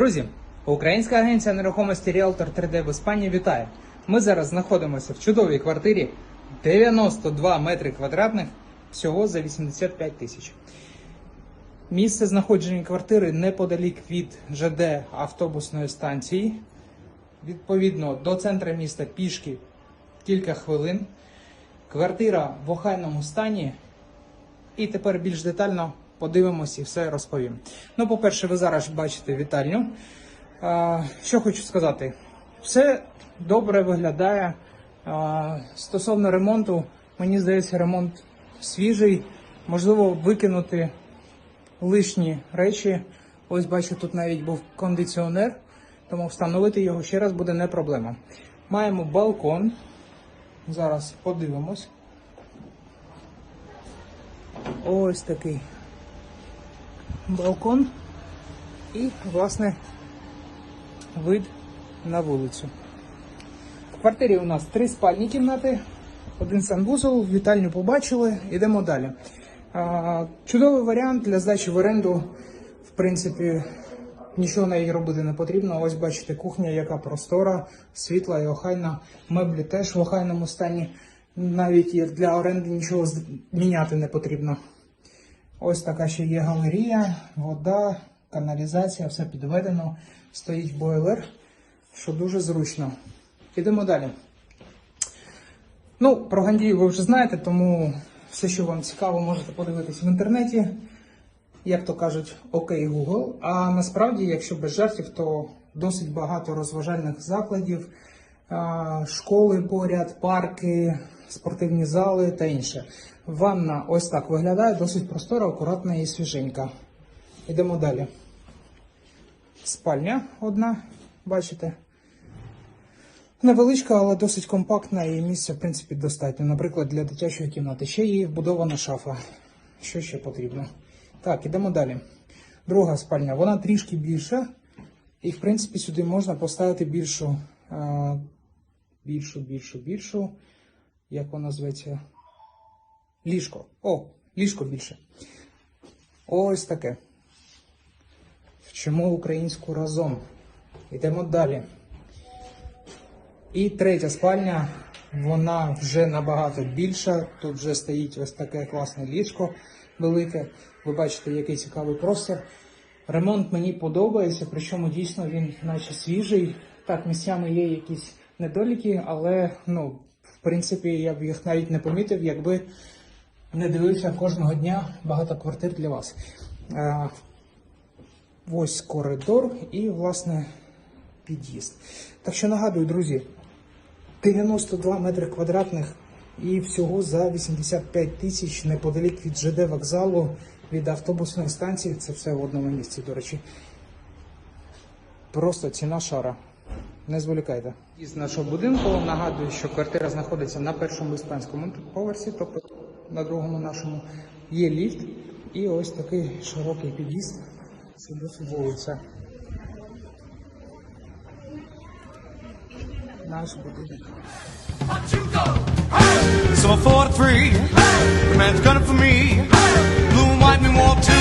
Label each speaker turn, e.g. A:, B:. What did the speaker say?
A: Друзі, українська агенція нерухомості Realtor 3D в Іспанії вітає. Ми зараз знаходимося в чудовій квартирі 92 метри квадратних всього за 85 тисяч. Місце знаходження квартири неподалік від ЖД автобусної станції. Відповідно до центра міста пішки кілька хвилин. Квартира в охайному стані. І тепер більш детально подивимось і все розповім. Ну, по-перше, ви зараз бачите вітальню. Що хочу сказати, все добре виглядає. Стосовно ремонту, мені здається, ремонт свіжий. Можливо, викинути лишні речі. Ось бачу, тут навіть був кондиціонер, тому встановити його ще раз буде не проблема. Маємо балкон. Зараз подивимось. Ось такий балкон і, власне, вид на вулицю. В квартирі у нас три спальні кімнати, один санвузол, вітальню побачили, йдемо далі. Чудовий варіант для здачі в оренду. В принципі, нічого на її робити не потрібно. Ось бачите, кухня, яка простора, світла і охайна. Меблі теж в охайному стані. Навіть для оренди нічого міняти не потрібно. Ось така ще є галерія, вода, каналізація, все підведено. Стоїть бойлер, що дуже зручно. Ідемо далі. Ну, про Гандію ви вже знаєте, тому все, що вам цікаво, можете подивитись в інтернеті. Як то кажуть, окей, Google. А насправді, якщо без жартів, то досить багато розважальних закладів, школи поряд, парки, спортивні зали та інше. Ванна ось так виглядає, досить простора, акуратна і свіженька. Йдемо далі. Спальня одна, бачите. Невеличка, але досить компактна і місця, в принципі, достатньо. Наприклад, для дитячої кімнати. Ще є вбудована шафа. Що ще потрібно? Так, ідемо далі. Друга спальня, вона трішки більша. І, в принципі, сюди можна поставити більшу, а, більшу, більшу, більшу. Як вона зветься? Ліжко. О, ліжко більше. Ось таке. Вчимо українську разом. Йдемо далі. І третя спальня, вона вже набагато більша. Тут вже стоїть ось таке класне ліжко велике. Ви бачите, який цікавий простір. Ремонт мені подобається, причому дійсно він наче свіжий. Так, місцями є якісь недоліки, але ну, в принципі я б їх навіть не помітив, якби не дивився кожного дня багато квартир для вас. Е, Ось коридор і, власне, під'їзд. Так що нагадую, друзі, 92 метри квадратних і всього за 85 тисяч неподалік від ЖД вокзалу, від автобусної станції. Це все в одному місці, до речі. Просто ціна шара. Не зволікайте. Із нашого будинку нагадую, що квартира знаходиться на першому іспанському поверсі, тобто на другому нашому є ліфт. І ось такий широкий під'їзд. Це досить вулиця. Наш будинок.
B: So I fought three. The man's gunning for me. Blue and white men walk to